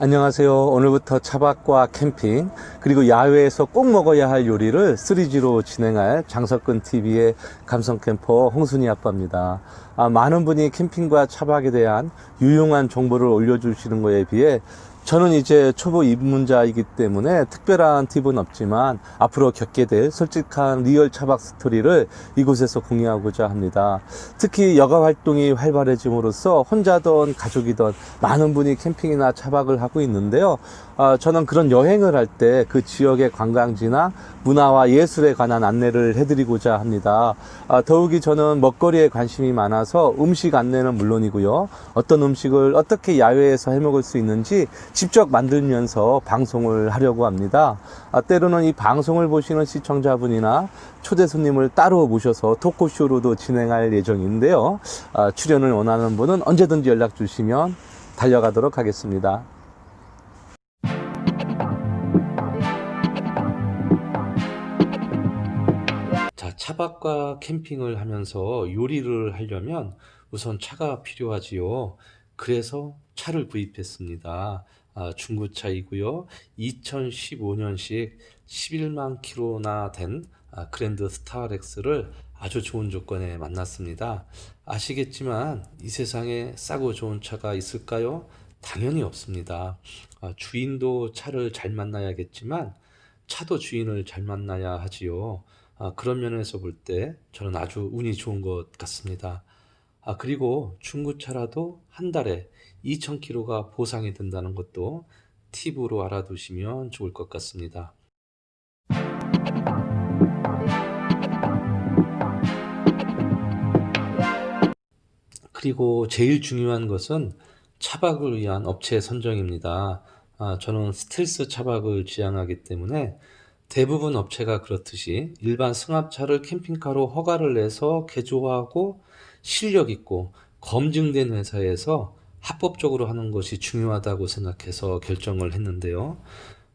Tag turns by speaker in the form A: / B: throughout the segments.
A: 안녕하세요. 오늘부터 차박과 캠핑, 그리고 야외에서 꼭 먹어야 할 요리를 3G로 진행할 장석근 TV의 감성 캠퍼 홍순이 아빠입니다. 아, 많은 분이 캠핑과 차박에 대한 유용한 정보를 올려주시는 거에 비해 저는 이제 초보 입문자이기 때문에 특별한 팁은 없지만 앞으로 겪게 될 솔직한 리얼 차박 스토리를 이곳에서 공유하고자 합니다. 특히 여가 활동이 활발해짐으로써 혼자든 가족이든 많은 분이 캠핑이나 차박을 하고 있는데요. 아, 저는 그런 여행을 할 때 그 지역의 관광지나 문화와 예술에 관한 안내를 해드리고자 합니다. 아, 더욱이 저는 먹거리에 관심이 많아서 음식 안내는 물론이고요. 어떤 음식을 어떻게 야외에서 해먹을 수 있는지 직접 만들면서 방송을 하려고 합니다. 아, 때로는 이 방송을 보시는 시청자분이나 초대 손님을 따로 모셔서 토크쇼로도 진행할 예정인데요. 아, 출연을 원하는 분은 언제든지 연락 주시면 달려가도록 하겠습니다. 자, 차박과 캠핑을 하면서 요리를 하려면 우선 차가 필요하지요. 그래서 차를 구입했습니다. 아, 중고차이고요. 2015년식 11만 킬로나 된 아, 그랜드 스타렉스를 아주 좋은 조건에 만났습니다. 아시겠지만 이 세상에 싸고 좋은 차가 있을까요? 당연히 없습니다. 아, 주인도 차를 잘 만나야겠지만 차도 주인을 잘 만나야 하지요. 아, 그런 면에서 볼 때 저는 아주 운이 좋은 것 같습니다. 아, 그리고 중고차라도 한 달에 2,000km가 보상이 된다는 것도 팁으로 알아두시면 좋을 것 같습니다. 그리고 제일 중요한 것은 차박을 위한 업체 선정입니다. 아, 저는 스텔스 차박을 지향하기 때문에 대부분 업체가 그렇듯이 일반 승합차를 캠핑카로 허가를 내서 개조하고 실력 있고 검증된 회사에서 합법적으로 하는 것이 중요하다고 생각해서 결정을 했는데요.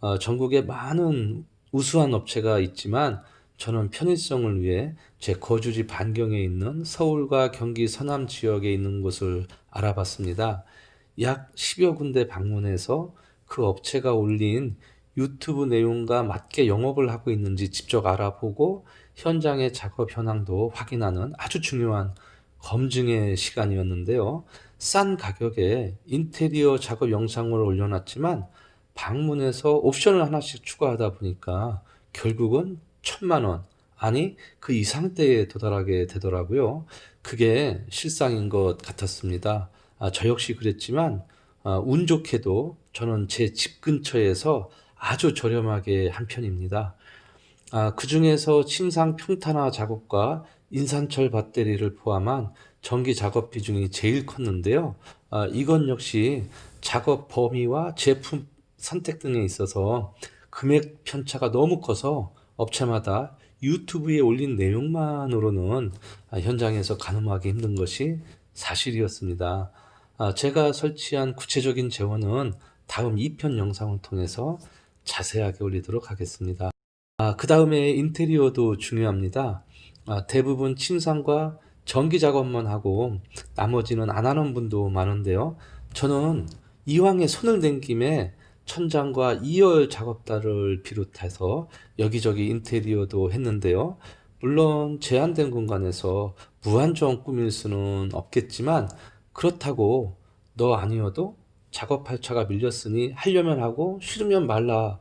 A: 어, 전국에 많은 우수한 업체가 있지만 저는 편의성을 위해 제 거주지 반경에 있는 서울과 경기 서남 지역에 있는 곳을 알아봤습니다. 약 10여 군데 방문해서 그 업체가 올린 유튜브 내용과 맞게 영업을 하고 있는지 직접 알아보고 현장의 작업 현황도 확인하는 아주 중요한 검증의 시간이었는데요. 싼 가격에 인테리어 작업 영상을 올려놨지만 방문해서 옵션을 하나씩 추가하다 보니까 결국은 천만 원, 아니 그 이상대에 도달하게 되더라고요. 그게 실상인 것 같았습니다. 아, 저 역시 그랬지만 아, 운 좋게도 저는 제 집 근처에서 아주 저렴하게 한 편입니다. 아, 그 중에서 침상 평탄화 작업과 인산철 배터리를 포함한 전기 작업 비중이 제일 컸는데요. 아, 이건 역시 작업 범위와 제품 선택 등에 있어서 금액 편차가 너무 커서 업체마다 유튜브에 올린 내용만으로는 아, 현장에서 가늠하기 힘든 것이 사실이었습니다. 아, 제가 설치한 구체적인 재원은 다음 2편 영상을 통해서 자세하게 올리도록 하겠습니다. 아, 그 다음에 인테리어도 중요합니다. 아, 대부분 침상과 전기 작업만 하고 나머지는 안 하는 분도 많은데요. 저는 이왕에 손을 댄 김에 천장과 2열 작업단을 비롯해서 여기저기 인테리어도 했는데요. 물론 제한된 공간에서 무한정 꾸밀 수는 없겠지만 그렇다고 너 아니어도 작업할 차가 밀렸으니 하려면 하고 싫으면 말라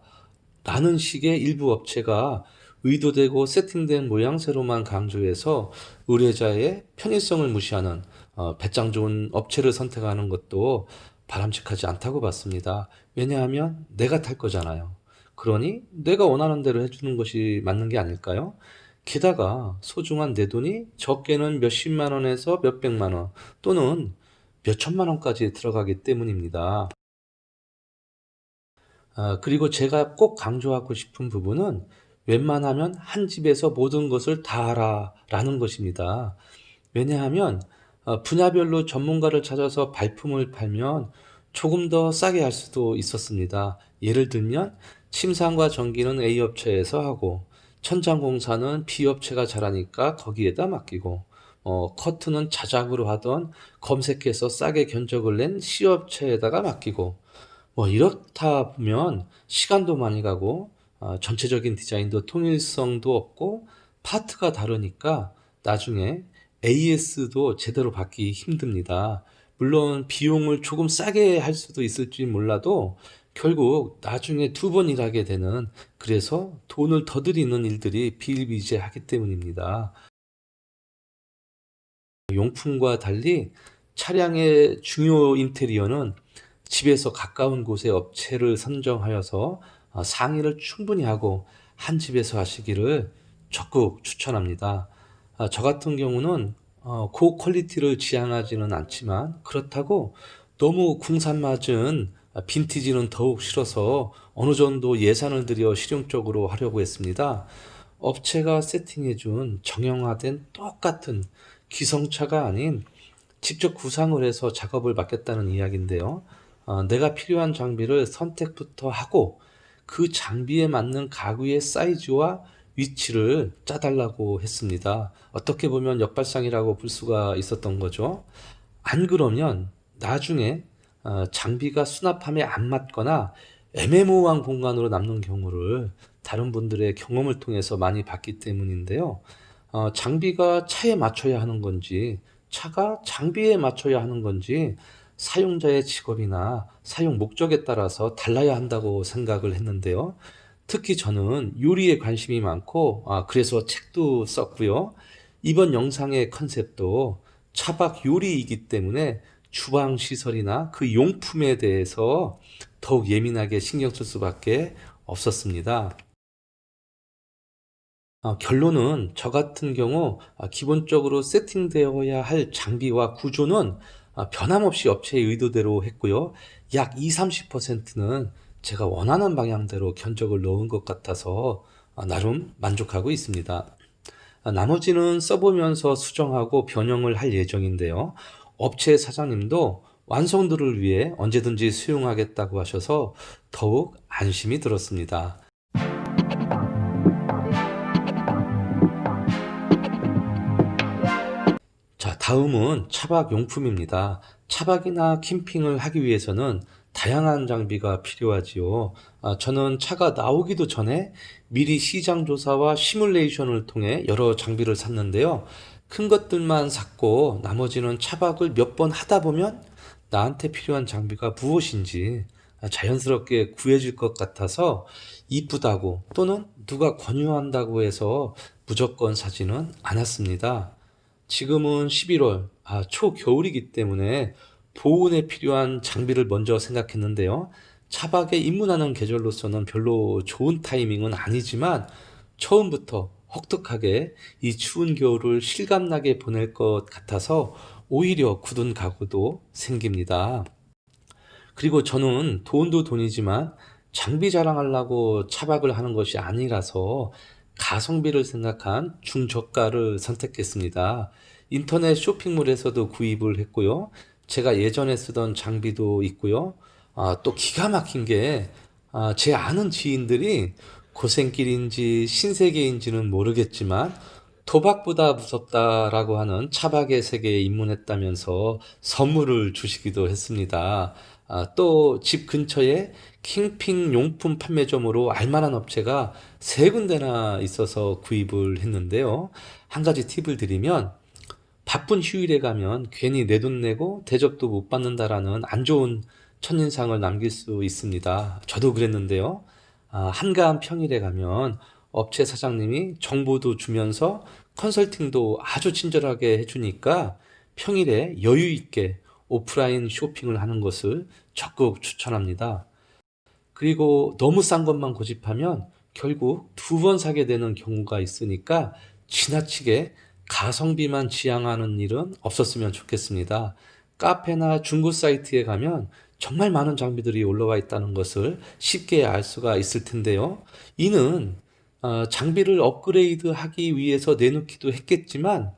A: 라는 식의 일부 업체가 의도되고 세팅된 모양새로만 강조해서 의뢰자의 편의성을 무시하는 어, 배짱 좋은 업체를 선택하는 것도 바람직하지 않다고 봤습니다. 왜냐하면 내가 탈 거잖아요. 그러니 내가 원하는 대로 해주는 것이 맞는 게 아닐까요? 게다가 소중한 내 돈이 적게는 몇십만 원에서 몇백만 원 또는 몇천만 원까지 들어가기 때문입니다. 아, 그리고 제가 꼭 강조하고 싶은 부분은 웬만하면 한 집에서 모든 것을 다 알아 라는 것입니다. 왜냐하면 어, 분야별로 전문가를 찾아서 발품을 팔면 조금 더 싸게 할 수도 있었습니다. 예를 들면 침상과 전기는 A 업체에서 하고 천장 공사는 B 업체가 잘하니까 거기에다 맡기고 어, 커트는 자작으로 하던 검색해서 싸게 견적을 낸 C업체에다가 맡기고 뭐 이렇다 보면 시간도 많이 가고 아, 전체적인 디자인도 통일성도 없고 파트가 다르니까 나중에 AS도 제대로 받기 힘듭니다. 물론 비용을 조금 싸게 할 수도 있을지 몰라도 결국 나중에 두 번 일하게 되는 그래서 돈을 더 들이는 일들이 비일비재하기 때문입니다. 용품과 달리 차량의 중요 인테리어는 집에서 가까운 곳에 업체를 선정하여서 어, 상의를 충분히 하고 한 집에서 하시기를 적극 추천합니다. 아, 저 같은 경우는 어, 고퀄리티를 지향하지는 않지만 그렇다고 너무 궁산 맞은 빈티지는 더욱 싫어서 어느 정도 예산을 들여 실용적으로 하려고 했습니다. 업체가 세팅해준 정형화된 똑같은 기성차가 아닌 직접 구상을 해서 작업을 맡겼다는 이야기인데요. 어, 내가 필요한 장비를 선택부터 하고 그 장비에 맞는 가구의 사이즈와 위치를 짜달라고 했습니다. 어떻게 보면 역발상이라고 볼 수가 있었던 거죠. 안 그러면 나중에 어, 장비가 수납함에 안 맞거나 애매모호한 공간으로 남는 경우를 다른 분들의 경험을 통해서 많이 봤기 때문인데요. 어, 장비가 차에 맞춰야 하는 건지, 차가 장비에 맞춰야 하는 건지, 사용자의 직업이나 사용 목적에 따라서 달라야 한다고 생각을 했는데요. 특히 저는 요리에 관심이 많고, 아, 그래서 책도 썼고요. 이번 영상의 컨셉도 차박 요리이기 때문에 주방 시설이나 그 용품에 대해서 더욱 예민하게 신경 쓸 수밖에 없었습니다. 아, 결론은 저 같은 경우 아, 기본적으로 세팅되어야 할 장비와 구조는 아, 변함없이 업체의 의도대로 했고요. 약 20, 30%는 제가 원하는 방향대로 견적을 넣은 것 같아서 아, 나름 만족하고 있습니다. 아, 나머지는 써보면서 수정하고 변형을 할 예정인데요. 업체 사장님도 완성도를 위해 언제든지 수용하겠다고 하셔서 더욱 안심이 들었습니다. 다음은 차박 용품입니다. 차박이나 캠핑을 하기 위해서는 다양한 장비가 필요하지요. 아, 저는 차가 나오기도 전에 미리 시장 조사와 시뮬레이션을 통해 여러 장비를 샀는데요. 큰 것들만 샀고 나머지는 차박을 몇 번 하다 보면 나한테 필요한 장비가 무엇인지 자연스럽게 구해질 것 같아서 이쁘다고 또는 누가 권유한다고 해서 무조건 사지는 않았습니다. 지금은 11월, 아, 초겨울이기 때문에 보온에 필요한 장비를 먼저 생각했는데요. 차박에 입문하는 계절로서는 별로 좋은 타이밍은 아니지만 처음부터 혹독하게 이 추운 겨울을 실감나게 보낼 것 같아서 오히려 굳은 가구도 생깁니다. 그리고 저는 돈도 돈이지만 장비 자랑하려고 차박을 하는 것이 아니라서 가성비를 생각한 중저가를 선택했습니다. 인터넷 쇼핑몰에서도 구입을 했고요. 제가 예전에 쓰던 장비도 있고요. 아, 또 기가 막힌 게, 아, 제 아는 지인들이 고생길인지 신세계인지는 모르겠지만, 도박보다 무섭다라고 하는 차박의 세계에 입문했다면서 선물을 주시기도 했습니다. 아, 또 집 근처에 캠핑 용품 판매점으로 알만한 업체가 세 군데나 있어서 구입을 했는데요. 한 가지 팁을 드리면 바쁜 휴일에 가면 괜히 내 돈 내고 대접도 못 받는다라는 안 좋은 첫인상을 남길 수 있습니다. 저도 그랬는데요. 아, 한가한 평일에 가면 업체 사장님이 정보도 주면서 컨설팅도 아주 친절하게 해주니까 평일에 여유 있게 오프라인 쇼핑을 하는 것을 적극 추천합니다. 그리고 너무 싼 것만 고집하면 결국 두 번 사게 되는 경우가 있으니까 지나치게 가성비만 지향하는 일은 없었으면 좋겠습니다. 카페나 중고 사이트에 가면 정말 많은 장비들이 올라와 있다는 것을 쉽게 알 수가 있을 텐데요. 이는 어, 장비를 업그레이드 하기 위해서 내놓기도 했겠지만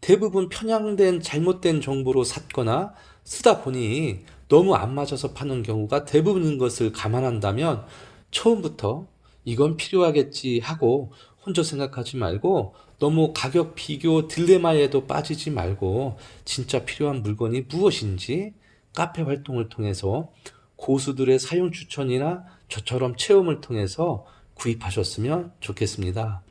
A: 대부분 편향된 잘못된 정보로 샀거나 쓰다 보니 너무 안 맞아서 파는 경우가 대부분인 것을 감안한다면 처음부터 이건 필요하겠지 하고 혼자 생각하지 말고 너무 가격 비교 딜레마에도 빠지지 말고 진짜 필요한 물건이 무엇인지 카페 활동을 통해서 고수들의 사용 추천이나 저처럼 체험을 통해서 구입하셨으면 좋겠습니다.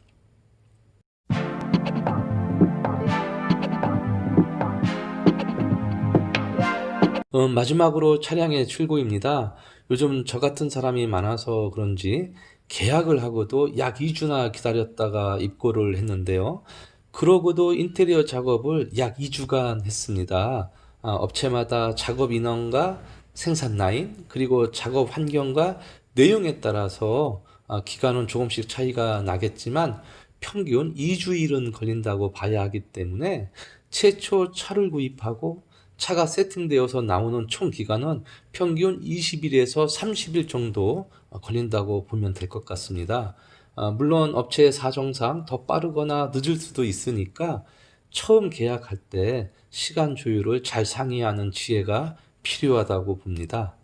A: 어, 마지막으로 차량의 출고입니다. 요즘 저 같은 사람이 많아서 그런지 계약을 하고도 약 2주나 기다렸다가 입고를 했는데요. 그러고도 인테리어 작업을 약 2주간 했습니다. 아, 업체마다 작업 인원과 생산 라인, 그리고 작업 환경과 내용에 따라서 아, 기간은 조금씩 차이가 나겠지만 평균 2주일은 걸린다고 봐야 하기 때문에 최초 차를 구입하고 차가 세팅되어서 나오는 총 기간은 평균 20일에서 30일 정도 걸린다고 보면 될 것 같습니다. 아, 물론 업체의 사정상 더 빠르거나 늦을 수도 있으니까 처음 계약할 때 시간 조율을 잘 상의하는 지혜가 필요하다고 봅니다.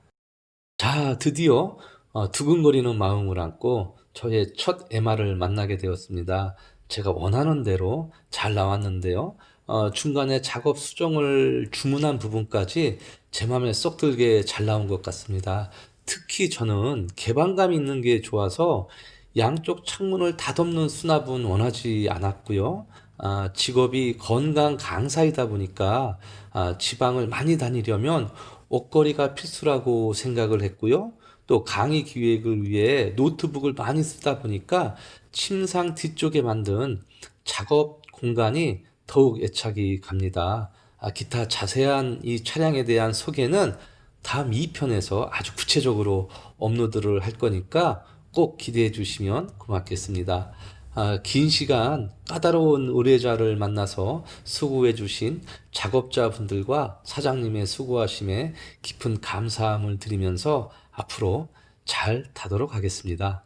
A: 자, 드디어 어, 두근거리는 마음을 안고 저의 첫 MR을 만나게 되었습니다. 제가 원하는 대로 잘 나왔는데요. 어, 중간에 작업 수정을 주문한 부분까지 제 마음에 쏙 들게 잘 나온 것 같습니다. 특히 저는 개방감 있는 게 좋아서 양쪽 창문을 다 덮는 수납은 원하지 않았고요. 아, 직업이 건강 강사이다 보니까 아, 지방을 많이 다니려면 옷걸이가 필수라고 생각을 했고요. 또 강의 기획을 위해 노트북을 많이 쓰다 보니까 침상 뒤쪽에 만든 작업 공간이 더욱 애착이 갑니다. 아, 기타 자세한 이 차량에 대한 소개는 다음 2편에서 아주 구체적으로 업로드를 할 거니까 꼭 기대해 주시면 고맙겠습니다. 아, 긴 시간 까다로운 의뢰자를 만나서 수고해 주신 작업자분들과 사장님의 수고하심에 깊은 감사함을 드리면서 앞으로 잘 타도록 하겠습니다.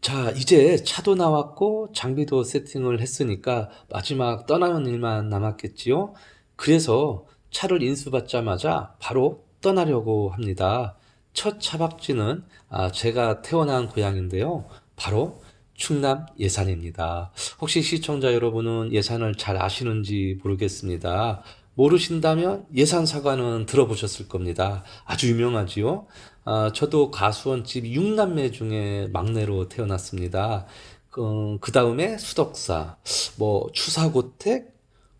A: 자, 이제 차도 나왔고 장비도 세팅을 했으니까 마지막 떠나는 일만 남았겠지요? 그래서 차를 인수받자마자 바로 떠나려고 합니다. 첫 차박지는 아, 제가 태어난 고향인데요. 바로 충남 예산입니다. 혹시 시청자 여러분은 예산을 잘 아시는지 모르겠습니다. 모르신다면 예산사과는 들어보셨을 겁니다. 아주 유명하지요. 아, 저도 가수원집 6남매 중에 막내로 태어났습니다. 그, 그 다음에 수덕사, 뭐 추사고택,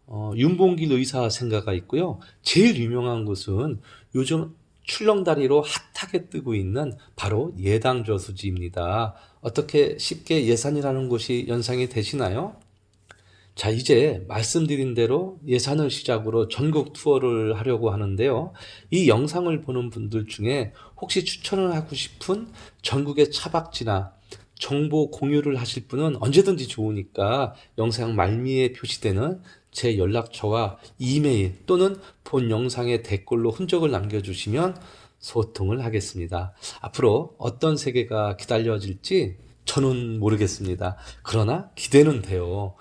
A: 어, 윤봉길 의사 생가가 있고요. 제일 유명한 곳은 요즘 출렁다리로 핫하게 뜨고 있는 바로 예당저수지입니다. 어떻게 쉽게 예산이라는 곳이 연상이 되시나요? 자, 이제 말씀드린 대로 예산을 시작으로 전국 투어를 하려고 하는데요. 이 영상을 보는 분들 중에 혹시 추천을 하고 싶은 전국의 차박지나 정보 공유를 하실 분은 언제든지 좋으니까 영상 말미에 표시되는 제 연락처와 이메일 또는 본 영상의 댓글로 흔적을 남겨주시면 소통을 하겠습니다. 앞으로 어떤 세계가 기다려질지 저는 모르겠습니다. 그러나 기대는 돼요.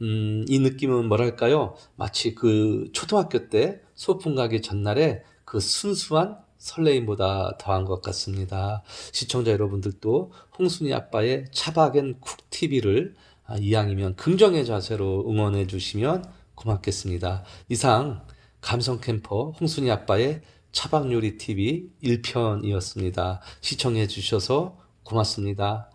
A: 음, 이 느낌은 뭐랄까요? 마치 그 초등학교 때 소풍 가기 전날에 그 순수한 설레임보다 더한 것 같습니다. 시청자 여러분들도 홍순이 아빠의 차박앤 쿡TV를 아, 이왕이면 긍정의 자세로 응원해 주시면 고맙겠습니다. 이상 감성 캠퍼 홍순이 아빠의 차박 요리 TV 1편이었습니다. 시청해 주셔서 고맙습니다.